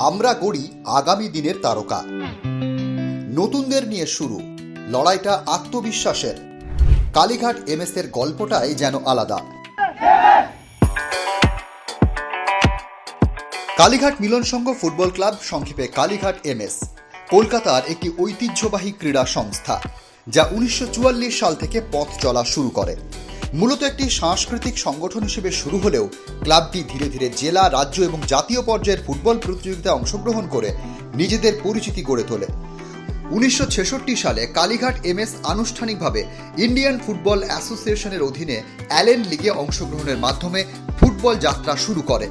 আমরা গড়ি আগামী দিনের তারকা। নতুনদের নিয়ে শুরু। লড়াইটা আত্মবিশ্বাসের। কালীঘাট এমএস এর গল্পটাই যেন আলাদা। কালীঘাট মিলন সংঘ ফুটবল ক্লাব সংক্ষেপে কালীঘাট এমএস। কলকাতার একটি ঐতিহ্যবাহী ক্রীড়া সংস্থা, যা উনিশশো চুয়াল্লিশ সাল থেকে পথ চলা শুরু করে। মূলত একটি সাংস্কৃতিক সংগঠন হিসেবে শুরু হলেও ক্লাবটি ধীরে ধীরে জেলা, রাজ্য এবং জাতীয় পর্যায়ের ফুটবল প্রতিযোগিতায় অংশগ্রহণ করে নিজেদের পরিচিতি গড়ে তোলে। উনিশশো ছেষট্টি সালে কালীঘাট এমএস আনুষ্ঠানিকভাবে ইন্ডিয়ান ফুটবল অ্যাসোসিয়েশনের অধীনে অ্যালেন লিগে অংশগ্রহণের মাধ্যমে ফুটবল যাত্রা শুরু করে।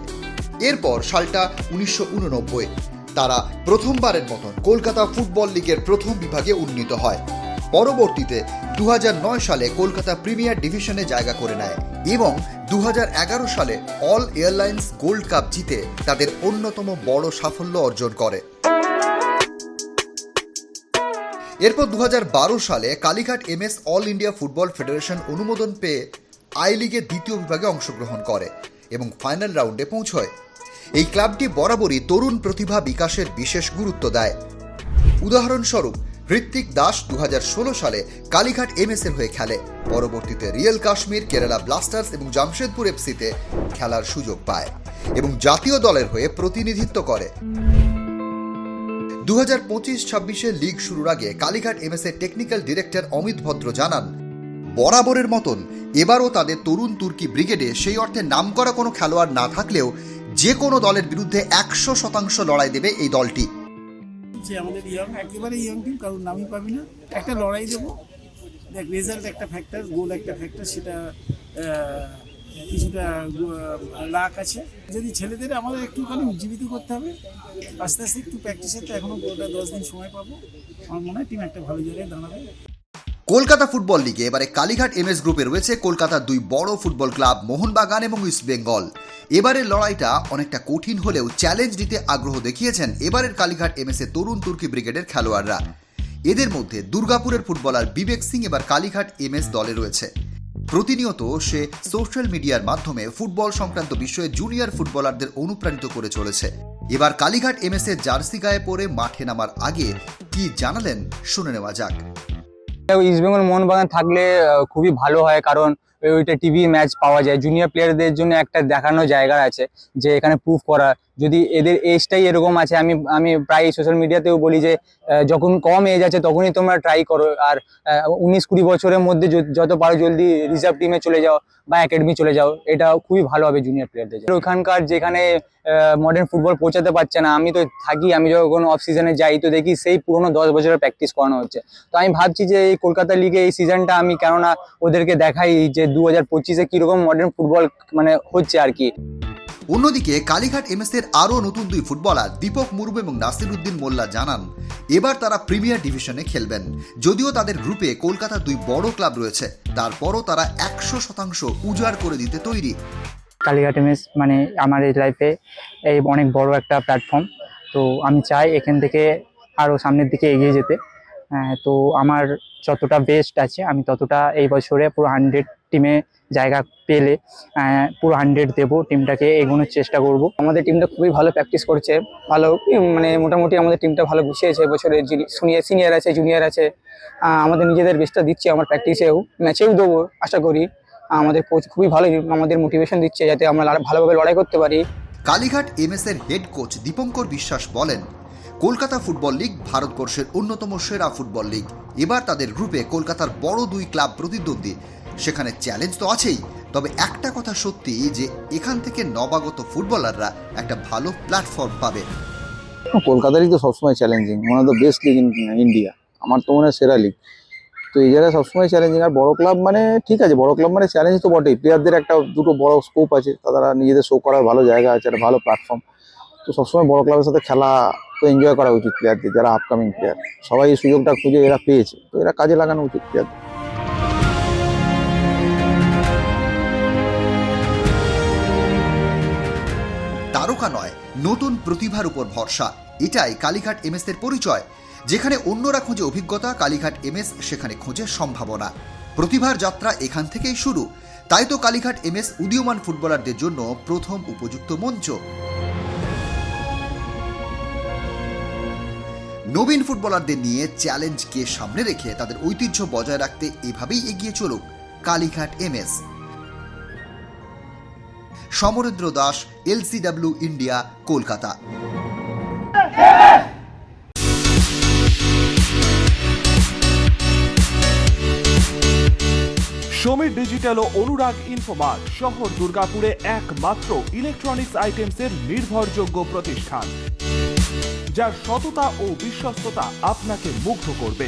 এরপর সালটা উনিশশো উননব্বই। তারা প্রথমবারের মতন কলকাতা ফুটবল লিগের প্রথম বিভাগে উন্নীত হয়। পরবর্তীতে দু হাজার নয় সালে কলকাতা প্রিমিয়ার ডিভিশনে জায়গা করে নেয় এবং দু হাজার এগারো সালে অল এয়ারলাইন্স গোল্ড কাপ জিতে তাদের অন্যতম বড় সাফল্য অর্জন করে। এরপর দু হাজার বারো সালে Kalighat MS All India Football Federation অনুমোদন পেয়ে আই লিগে দ্বিতীয় বিভাগে অংশগ্রহণ করে এবং ফাইনাল রাউন্ডে পৌঁছয়। এই ক্লাবটি বরাবরই তরুণ প্রতিভা বিকাশের বিশেষ গুরুত্ব দেয়। উদাহরণস্বরূপ হৃত্বিক দাস দু হাজার ষোলো সালে কালীঘাট এমএস এর হয়ে খেলে। পরবর্তীতে রিয়েল কাশ্মীর, কেরালা ব্লাস্টার্স এবং জামশেদপুর এফসিতে খেলার সুযোগ পায় এবং জাতীয় দলের হয়ে প্রতিনিধিত্ব করে। দু হাজার পঁচিশ ছাব্বিশে লিগ শুরুর আগে কালীঘাট এমএস এর টেকনিক্যাল ডিরেক্টর অমিত ভদ্র জানান, বরাবরের মতন এবারও তাদের তরুণ তুর্কি ব্রিগেডে সেই অর্থে নামকরা কোনো খেলোয়াড় না থাকলেও যে কোনো দলের বিরুদ্ধে একশো শতাংশ লড়াই দেবে এই দলটি। যে আমাদের ইয়ং একেবারে ইয়ং টিম কারণ নামই পাবি না। একটা লড়াই দেবো। দেখ রেজাল্ট একটা ফ্যাক্টর গোল একটা ফ্যাক্টর সেটা কিছুটা লাক আছে। যদি ছেলেদের আমাদের একটুখানি উজ্জীবিত করতে হবে, আস্তে আস্তে একটু প্র্যাকটিসের তো এখনও গোটা দশ দিন সময় পাবো। আমার মনে হয় টিম একটা ভালো জায়গায় দাঁড়াবে। কলকাতা ফুটবল লিগে এবারে কালীঘাট এমএস গ্রুপে রয়েছে কলকাতার দুই বড় ফুটবল ক্লাব, মোহনবাগান এবং ইস্ট বেঙ্গল। এবারের লড়াইটা অনেকটা কঠিন হলেও চ্যালেঞ্জ দিতে আগ্রহ দেখিয়েছেন এবারের কালীঘাট এমএস এর তরুণ তুর্কি ব্রিগেডের খেলোয়াড়রা। এদের মধ্যে দুর্গাপুরের ফুটবলার বিবেক সিং এবার কালীঘাট এমএস দলে রয়েছে। প্রতিনিয়ত সে সোশ্যাল মিডিয়ার মাধ্যমে ফুটবল সংক্রান্ত বিষয়ে জুনিয়র ফুটবলারদের অনুপ্রাণিত করে চলেছে। এবার কালীঘাট এমএস এর জার্সি গায়ে পরে মাঠে নামার আগে কি জানালেন শুনে নেওয়া যাক। ইস্টবেঙ্গল মোহনবাগান থাকলে খুবই ভালো হয়। কারণ ওইটা টিভি ম্যাচ পাওয়া যায়। জুনিয়র প্লেয়ারদের জন্য একটা দেখানো জায়গা আছে, যে এখানে প্রুফ করা। যদি এদের এজটাই এরকম আছে, আমি আমি প্রায় সোশ্যাল মিডিয়াতেও বলি যে যখন কম এজ আছে, তখনই তোমরা ট্রাই করো। আর উনিশ কুড়ি বছরের মধ্যে যত পারো জলদি রিজার্ভ টিমে চলে যাও বা একাডেমি চলে যাও। এটা খুবই ভালো হবে জুনিয়র প্লেয়ারদের। ওখানকার যেখানে মডার্ন ফুটবল পৌঁছাতে পারছে না, আমি তো থাকি, আমি যখন অফ সিজনে যাই, তো দেখি সেই পুরনো দশ বছরের প্র্যাকটিস করানো হচ্ছে। তো আমি ভাবছি যে এই কলকাতা লিগে এই সিজনটা আমি কেননা ওদেরকে দেখাই, যে দু হাজার পঁচিশে কীরকম মডার্ন ফুটবল মানে হচ্ছে আর কি। অন্যদিকে কালীঘাট এমএস এর আরও নতুন দুই ফুটবলার দীপক মুর্মু এবং নাসির উদ্দিন মোল্লা জানান এবার তারা প্রিমিয়ার ডিভিশনে খেলবেন। যদিও তাদের গ্রুপে কলকাতার দুই বড় ক্লাব রয়েছে তারপরও তারা একশো শতাংশ উজাড় করে দিতে তৈরি। কালীঘাট এমএস মানে আমার এই লাইফে এই অনেক বড় একটা প্ল্যাটফর্ম তো আমি চাই এখান থেকে আরও সামনের দিকে এগিয়ে যেতে। আহ, তো আমার যতটা বেস্ট আছে আমি ততটা এই বছরে পুরো হান্ড্রেড টিমে জায়গা পেলে পুরো হান্ড্রেড দেবো, টিমটাকে এগোনোর চেষ্টা করব। আমাদের টিমটা খুবই ভালো প্র্যাকটিস করছে, ভালো মানে মোটামুটি আমাদের টিমটা ভালো গুছিয়েছে এবছরে সিনিয়র সিনিয়র আছে জুনিয়র আছে আমাদের নিজেদের বেস্টটা দিচ্ছে আমার প্র্যাকটিসেও ম্যাচেও দেবো, আশা করি আমাদের কোচ খুবই ভালো, আমাদের মোটিভেশন দিচ্ছে যাতে আমরা ভালোভাবে লড়াই করতে পারি। কালীঘাট এমএস এর হেড কোচ দীপঙ্কর বিশ্বাস বলেন, কলকাতা ফুটবল লীগ ভারতবর্ষের অন্যতম সেরা ফুটবল লীগ এবার তাদের গ্রুপে কলকাতার বড় দুই ক্লাব প্রতিদ্বন্দ্বী সেখানে চ্যালেঞ্জ তো আছেই। তবে একটা কথা সত্যি যে, এখান থেকে নবাগত ফুটবলাররা একটা ভালো প্ল্যাটফর্ম পাবে। কলকাতারই তো সবসময় challenging one of the best league in India আমার তো মনে হয় সেরা লিগ তো এই জায়গায় সবসময় চ্যালেঞ্জিং আর বড় ক্লাব মানে ঠিক আছে, বড় ক্লাব মানে চ্যালেঞ্জ তো বটেই। প্লেয়ারদের একটা দুটো বড় স্কোপ আছে তারা নিজেদের শো করার ভালো জায়গা আছে, একটা ভালো প্ল্যাটফর্ম তো সবসময় বড় ক্লাবের সাথে খেলা তো এনজয় করা উচিত প্লেয়ারদের যারা আপকামিং প্লেয়ার সবাই এই সুযোগটা খুঁজে এরা পেয়েছে, তো এরা কাজে লাগানো উচিত প্লেয়ারদের নতুন প্রতিভার উপর ভরসা। এটাই কালীঘাট এমএস এর পরিচয়, যেখানে অন্যরা খোঁজে অভিজ্ঞতা, কালীঘাট এমএস সেখানে খোঁজে সম্ভাবনা। প্রতিভার যাত্রা এখান থেকেই শুরু। তাই তো কালীঘাট এমএস উদীয়মান ফুটবলারদের জন্য প্রথম উপযুক্ত মঞ্চ। নবীন ফুটবলারদের নিয়ে চ্যালেঞ্জকে সামনে রেখে তাদের ঐতিহ্য বজায় রাখতে এভাবেই এগিয়ে চলুক Kalighat MS Samarendra Das, LCW India, Kolkata. Samir digital ও অনুরাগ ইনফোমার্ট শহর দুর্গাপুরে একমাত্র ইলেকট্রনিক্স আইটেমসের নির্ভরযোগ্য প্রতিষ্ঠান, যার সততা ও বিশ্বস্ততা আপনাকে মুগ্ধ করবে।